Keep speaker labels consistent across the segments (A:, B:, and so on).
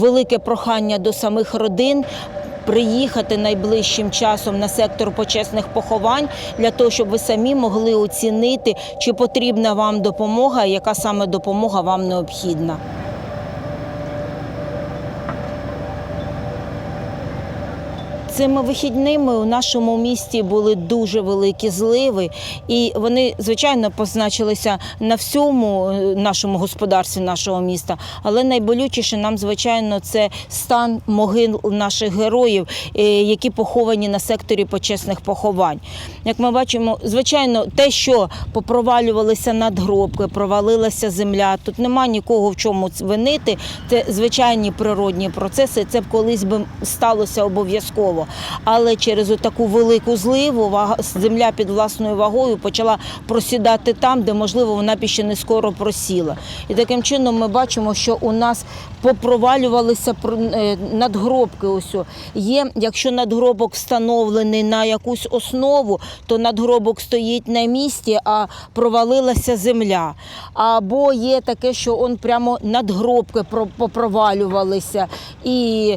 A: велике прохання до самих родин. Приїхати найближчим часом на сектор почесних поховань для того, щоб ви самі могли оцінити, чи потрібна вам допомога, яка саме допомога вам необхідна. Цими вихідними у нашому місті були дуже великі зливи, і вони, звичайно, позначилися на всьому е, нашому господарстві нашого міста. Але найболючіше нам, звичайно, це стан могил наших героїв, е, які поховані на секторі почесних поховань. Як ми бачимо, звичайно, те, що попровалювалися надгробки, провалилася земля, тут нема нікого в чому винити. Це звичайні природні процеси. Це колись би сталося обов'язково. Але через таку велику зливу земля під власною вагою почала просідати там, де можливо вона б ще не скоро просіла. І таким чином ми бачимо, що у нас попровалювалися е, надгробки. Ось є, якщо надгробок встановлений на якусь основу, то надгробок стоїть на місці, а провалилася земля. Або є таке, що он прямо надгробки попровалювалися і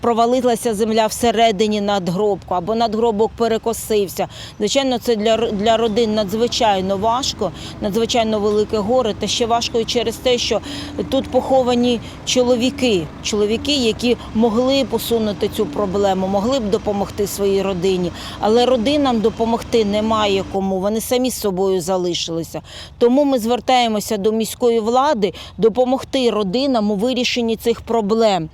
A: провалилася земля всередині надгробку, або надгробок перекосився. Звичайно, це для, для родин надзвичайно важко, надзвичайно велике горе. Та ще важко і через те, що тут поховані чоловіки, чоловіки, які могли посунути цю проблему, могли б допомогти своїй родині, але родинам допомогти немає кому. Вони самі з собою залишилися. Тому ми звертаємося до міської влади допомогти родинам у вирішенні цих проблем.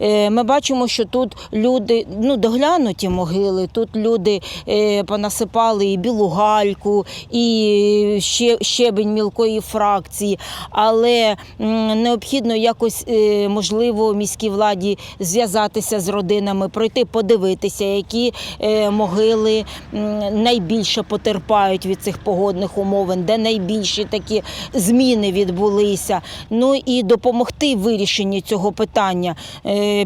A: Е, Ми бачимо, що тут люди ну доглянуті могили. Тут люди е, понасипали і білу гальку, і ще, щебень мілкої фракції. Але необхідно якось, е, можливо, міській владі зв'язатися з родинами, пройти, подивитися, які е, могили найбільше потерпають від цих погодних умовин, де найбільші такі зміни відбулися. Ну і допомогти вирішенні цього питання,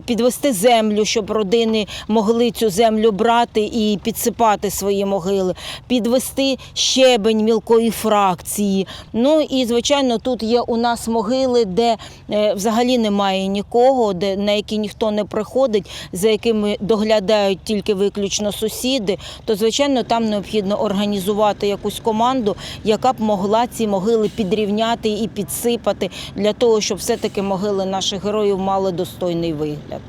A: підвести землю, щоб родини могли цю землю брати і підсипати свої могили, підвести щебень мілкої фракції. Ну і звичайно, тут є у нас могили, де е, взагалі немає нікого, де на які ніхто не приходить, за якими доглядають тільки виключно сусіди. То звичайно, там необхідно організувати якусь команду, яка б могла ці могили підрівняти і підсипати для того, щоб все-таки могили наших героїв мали достойний вигляд.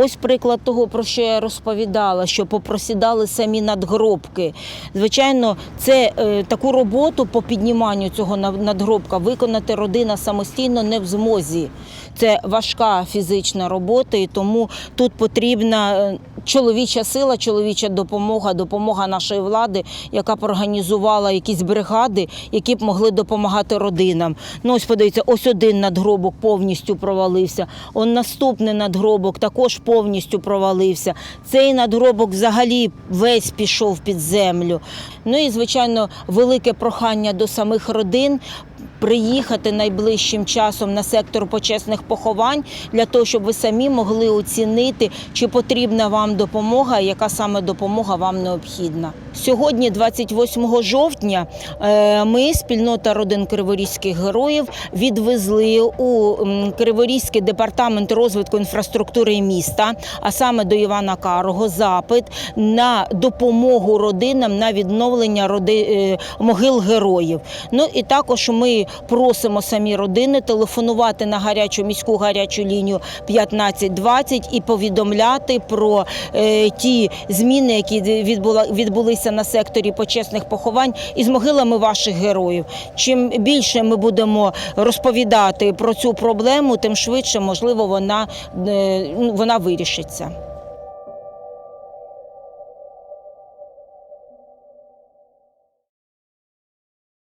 A: Ось приклад того, про що я розповідала, що попросідали самі надгробки. Звичайно, це е, таку роботу по підніманню цього на- надгробка виконати родина самостійно не в змозі. Це важка фізична робота, і тому тут потрібна е, чоловіча сила, чоловіча допомога, допомога нашої влади, яка б організувала якісь бригади, які б могли допомагати родинам. Ну, ось подивіться, ось один надгробок повністю провалився. Он наступний надгробок також повністю провалився. Цей надгробок взагалі весь пішов під землю. Ну і звичайно, велике прохання до самих родин. Приїхати найближчим часом на сектор почесних поховань для того, щоб ви самі могли оцінити, чи потрібна вам допомога, яка саме допомога вам необхідна. Сьогодні, 28 жовтня, е, ми, спільнота родин криворізьких героїв, відвезли у Криворізький департамент розвитку інфраструктури міста, а саме до Івана Карого, запит на допомогу родинам на відновлення роди, е, могил героїв. Ну і також ми просимо самі родини телефонувати на гарячу міську гарячу лінію 1520 і повідомляти про е, ті зміни, які відбулися на секторі почесних поховань із могилами ваших героїв. Чим більше ми будемо розповідати про цю проблему, тим швидше можливо вона, е, вона вирішиться.